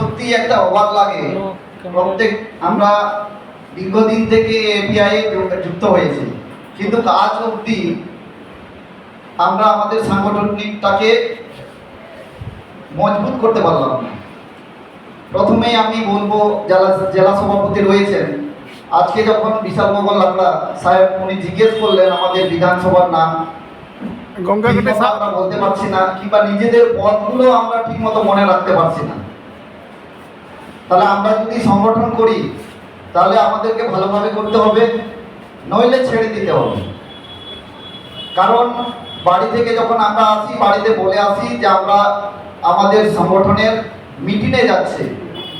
সত্যি একটা অবাক লাগে। প্রত্যেক আমরা দীর্ঘদিন থেকে এপিআই যুক্ত হয়েছি। কিন্তু আজ অবধি আমরা আমাদের সাংগঠনিকটাকে মজবুত করতে পারলাম না। প্রথমেই আমি বলব জেলা জেলা সভাপতি রয়েছেন। আজকে যখন বিশাল মোগল লাকড়া সাহেব উনি জিজ্ঞেস করলেন আমাদের বিধানসভার নাম। আমরা বলতে পারছি না কিংবা নিজেদের পদগুলো আমরা ঠিক মতো মনে রাখতে পারছি না। তাহলে আমরা যদি সংগঠন করি, তাহলে আমাদেরকে ভালোভাবে করতে হবে, নইলে ছেড়ে দিতে হবে। কারণ বাড়ি থেকে যখন আমরা আসি, বাড়িতে বলে আসি যে আমরা আমাদের সংগঠনের মিটিংয়ে যাচ্ছে।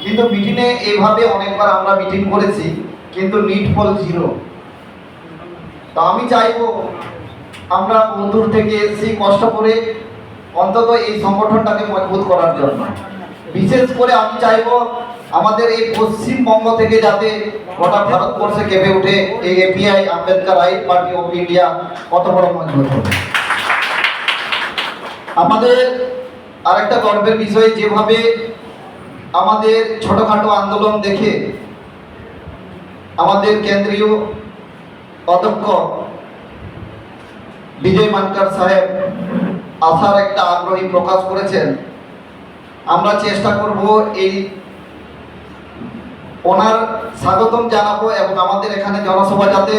কিন্তু মিটিংয়ে এইভাবে অনেকবার আমরা মিটিং করেছি, কিন্তু নিট ফল জিরো। তা আমি চাইব, আমরা বন্ধুর থেকে এসেছি কষ্ট করে, অন্তত এই সংগঠনটাকে মজবুত করার জন্য। বিশেষ করে আমি চাইব আমাদের এই পশ্চিমবঙ্গ থেকে যাতে গোটা ভারতবর্ষে কেঁপে উঠে এই API Ambedkarite party of India কত বড় মজবুত আমাদের আরেকটা গর্বের বিষয়, যেভাবে আমাদের ছোটখাটো আন্দোলন দেখে আমাদের কেন্দ্রীয় অধ্যক্ষ বিজয় মানকার সাহেব আসার একটা আগ্রহী প্রকাশ করেছেন। আমরা চেষ্টা করব এই ওনার স্বাগতম জানাব এবং আমাদের এখানে জনসভা যাতে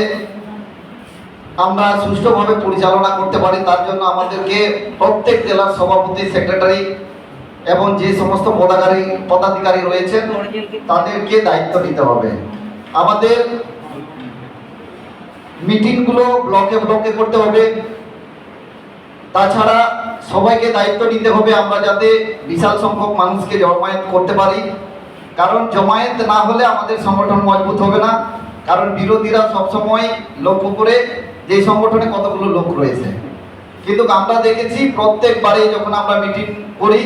আমরা সুষ্ঠুভাবে পরিচালনা করতে পারি, তার জন্য আমাদেরকে প্রত্যেক জেলার সভাপতি, সেক্রেটারি এবং যে সমস্ত পদাধিকারী পদাধিকারী রয়েছেন, তাদেরকে দায়িত্ব নিতে হবে। আমাদের মিটিংগুলো ব্লকে ব্লকে করতে হবে। তাছাড়া সবাইকে দায়িত্ব নিতে হবে, আমরা যাতে বিশাল সংখ্যক মানুষকে জমায়েত করতে পারি। কারণ জমায়েত না হলে আমাদের সংগঠন মজবুত হবে না। কারণ বিরোধীরা সবসময় লক্ষ্য করে যে সংগঠনে কতগুলো লোক রয়েছে। কিন্তু আমরা দেখেছি প্রত্যেকবারে যখন আমরা মিটিং করি,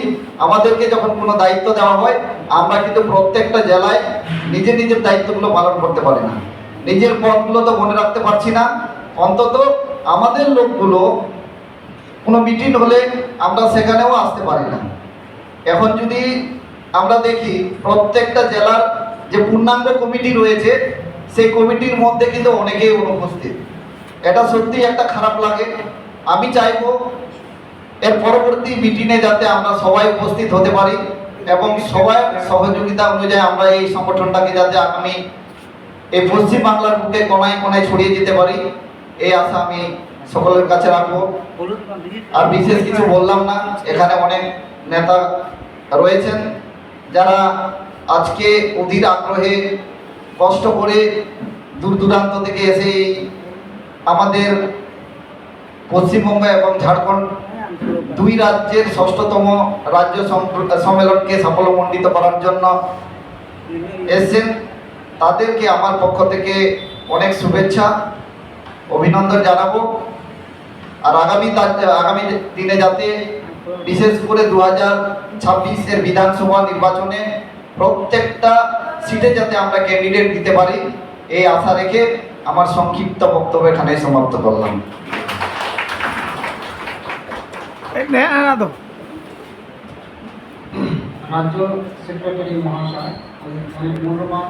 আমাদেরকে যখন কোনো দায়িত্ব দেওয়া হয়, আমরা কিন্তু প্রত্যেকটা জেলায় নিজের নিজের দায়িত্বগুলো পালন করতে পারি না। নিজের পদগুলো তো মনে রাখতে পারছি না। অন্তত আমাদের লোকগুলো কোনো মিটিং হলে আমরা সেখানেও আসতে পারি না। এখন যদি আমরা দেখি প্রত্যেকটা জেলার যে পূর্ণাঙ্গ কমিটি রয়েছে, সেই কমিটির মধ্যে কিন্তু অনেকেই অনুপস্থিত। এটা সত্যি একটা খারাপ লাগে। আমি চাইব এর পরবর্তী মিটিংয়ে যাতে আমরা সবাই উপস্থিত হতে পারি এবং সবাই সহযোগিতা অনুযায়ী আমরা এই সংগঠনটাকে যাতে আগামী এই পশ্চিম বাংলার বুকে কোনায় কোনায় ছড়িয়ে দিতে পারি, এই আশা আমি সকলের কাছে রাখব। আর বিশেষ কিছু বললাম না, এখানে অনেক নেতা রয়েছেন। যারা আজকে অধীর আগ্রহে কষ্ট করে দূর দূরান্ত থেকে এসে আমাদের পশ্চিমবঙ্গ এবং ঝাড়খণ্ড দুই রাজ্যের ষষ্ঠতম রাজ্য সম্মেলনকে সাফল্যমণ্ডিত করার জন্য এসছেন। তাদেরকে আমার পক্ষ থেকে অনেক শুভেচ্ছা, অভিনন্দন জানাব। আর আগামী আগামী দিনে যাতে বিশেষ করে দু হাজার ছাব্বিশের বিধানসভা নির্বাচনে প্রত্যেকটা সিটে যাতে আমরা ক্যান্ডিডেট দিতে পারি এই আশা রেখে আমার সংক্ষিপ্ত বক্তব্য এখানে সমাপ্ত করলাম। রাজ্য সেক্রেটারি মহাশয় অনেক মূল্যবান